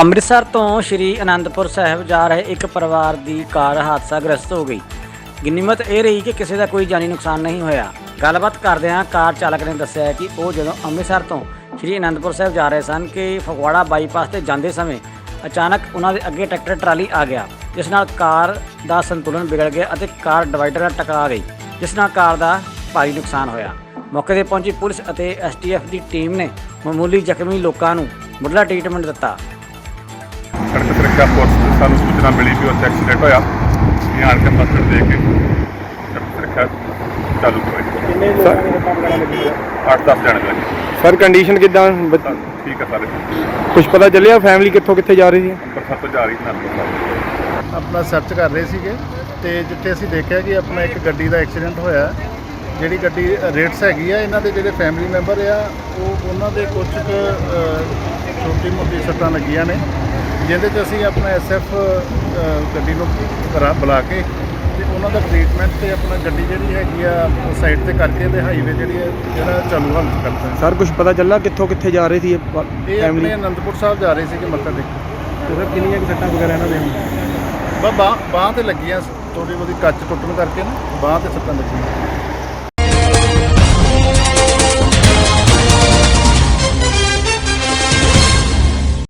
ਅੰਮ੍ਰਿਤਸਰ ਤੋਂ ਸ਼੍ਰੀ ਅਨੰਦਪੁਰ ਸਾਹਿਬ ਜਾ ਰਹੇ ਇੱਕ ਪਰਿਵਾਰ ਦੀ ਕਾਰ ਹਾਦਸਾਗ੍ਰਸਤ ਹੋ ਗਈ। ਗਿਣੀਮਤ ਇਹ ਰਹੀ ਕਿ ਕਿਸੇ ਦਾ ਕੋਈ ਜਾਨੀ ਨੁਕਸਾਨ ਨਹੀਂ ਹੋਇਆ। ਗੱਲਬਾਤ ਕਰਦਿਆਂ ਕਾਰ ਚਾਲਕ ਨੇ ਦੱਸਿਆ ਕਿ ਉਹ ਜਦੋਂ ਅੰਮ੍ਰਿਤਸਰ ਤੋਂ ਸ਼੍ਰੀ ਅਨੰਦਪੁਰ ਸਾਹਿਬ ਜਾ ਰਹੇ ਸਨ ਕਿ ਫਗਵਾੜਾ ਬਾਈਪਾਸ ਤੇ ਜਾਂਦੇ ਸਮੇਂ ਅਚਾਨਕ ਉਹਨਾਂ ਦੇ ਅੱਗੇ ਟਰੈਕਟਰ ਟਰਾਲੀ ਆ ਗਿਆ, ਜਿਸ ਨਾਲ ਕਾਰ ਦਾ ਸੰਤੁਲਨ ਬਿਗੜ ਗਿਆ ਅਤੇ ਕਾਰ ਡਿਵਾਈਡਰ ਨਾਲ ਟਕਰਾ ਗਈ, ਜਿਸ ਨਾਲ ਕਾਰ ਦਾ ਭਾਰੀ ਨੁਕਸਾਨ ਹੋਇਆ। ਮੌਕੇ ਤੇ ਪਹੁੰਚੀ ਪੁਲਿਸ ਅਤੇ ਐਸਟੀਐਫ ਦੀ ਟੀਮ ਨੇ ਮਾਮੂਲੀ ਜ਼ਖਮੀ ਲੋਕਾਂ ਨੂੰ ਮੁੱਢਲਾ ਟ੍ਰੀਟਮੈਂਟ ਦਿੱਤਾ। ਸੜਕ ਸੁਰੱਖਿਆ ਫੋਰਸ ਨੂੰ ਸਾਨੂੰ ਸੂਚਨਾ ਮਿਲੀ ਕਿ ਉੱਥੇ ਐਕਸੀਡੈਂਟ ਹੋਇਆ। ਇਹ ਆਣ ਕੇ ਮਸਲ ਦੇ ਕੇ ਸੜਕ ਸੁਰੱਖਿਆ ਚਾਲੂ ਕਰਵਾਈ। ਕਿੰਨੇ ਲੋਕਾਂ ਨੇ ਕੰਮ ਕਰਨ ਲੱਗੇ? 8-10 ਜਣੇ ਲੱਗੇ। ਸਰ ਕੰਡੀਸ਼ਨ ਕਿਦਾਂ? ਤਾਂ ਠੀਕ ਹੈ ਸਾਰੇ। ਕੁਝ ਪਤਾ ਚੱਲਿਆ ਫੈਮਿਲੀ ਕਿੱਥੋਂ ਕਿੱਥੇ ਜਾ ਰਹੀ ਸੀ? ਅੰਮ੍ਰਿਤਸਰ ਤੋਂ ਜਾ ਰਹੀ ਸੀ ਸਾਹਿਬ ਆਪਣਾ ਸਰਚ ਕਰ ਰਹੇ ਸੀਗੇ ਤੇ ਜਿੱਥੇ ਅਸੀਂ ਦੇਖਿਆ ਕਿ ਆਪਣਾ ਇੱਕ ਗੱਡੀ ਦਾ ਐਕਸੀਡੈਂਟ ਹੋਇਆ ਜਿਹੜੀ ਗੱਡੀ ਰੇਟਸ ਹੈਗੀ ਆ ਇਹਨਾਂ ਦੇ ਜਿਹੜੇ ਫੈਮਿਲੀ ਮੈਂਬਰ ਆ ਉਹ ਉਹਨਾਂ ਦੇ ਕੁਝ ਛੋਟੀ ਮੋਟੀ ਸੱਟਾਂ ਲੱਗੀਆਂ ਨੇ। ਜਿਹਦੇ 'ਚ ਅਸੀਂ ਆਪਣਾ ਐਸਐਫ ਗੱਡੀ ਨੂੰ ਕਰਾ ਬੁਲਾ ਕੇ ਤੇ ਉਹਨਾਂ ਦਾ ਟ੍ਰੀਟਮੈਂਟ ਤੇ ਆਪਣਾ ਗੱਡੀ ਜਿਹੜੀ ਹੈਗੀ ਆ ਸਾਈਡ ਤੇ ਕਰਕੇ ਤੇ ਹਾਈਵੇ ਜਿਹੜੀ ਹੈ ਜਿਹੜਾ ਚਾਲੂ ਹਾਲਤ ਕਰਤਾ ਸਰ ਕੁਝ ਪਤਾ ਚੱਲਾ ਕਿੱਥੋਂ ਕਿੱਥੇ ਜਾ ਰਹੀ ਸੀ ਇਹ ਫੈਮਿਲੀ ਆਪਣੇ ਅਨੰਦਪੁਰ ਸਾਹਿਬ ਜਾ ਰਹੇ ਸੀਗੇ ਮੱਥਾ ਟੇਕ ਸਰ ਕਿੰਨੀਆਂ ਕੁ ਸੱਟਾਂ ਵਗੈਰਾ ਇਹਨਾਂ ਦੇ ਬਾ ਬਾਂਹ ਤੇ ਲੱਗੀਆਂ ਥੋੜੀ ਬਹੁਤੀ ਕੱਚ ਟੁੱਟਣ ਕਰਕੇ ਨਾ ਬਾਂਹ ਤੇ ਸੱਟਾਂ ਲੱਗੀਆਂ।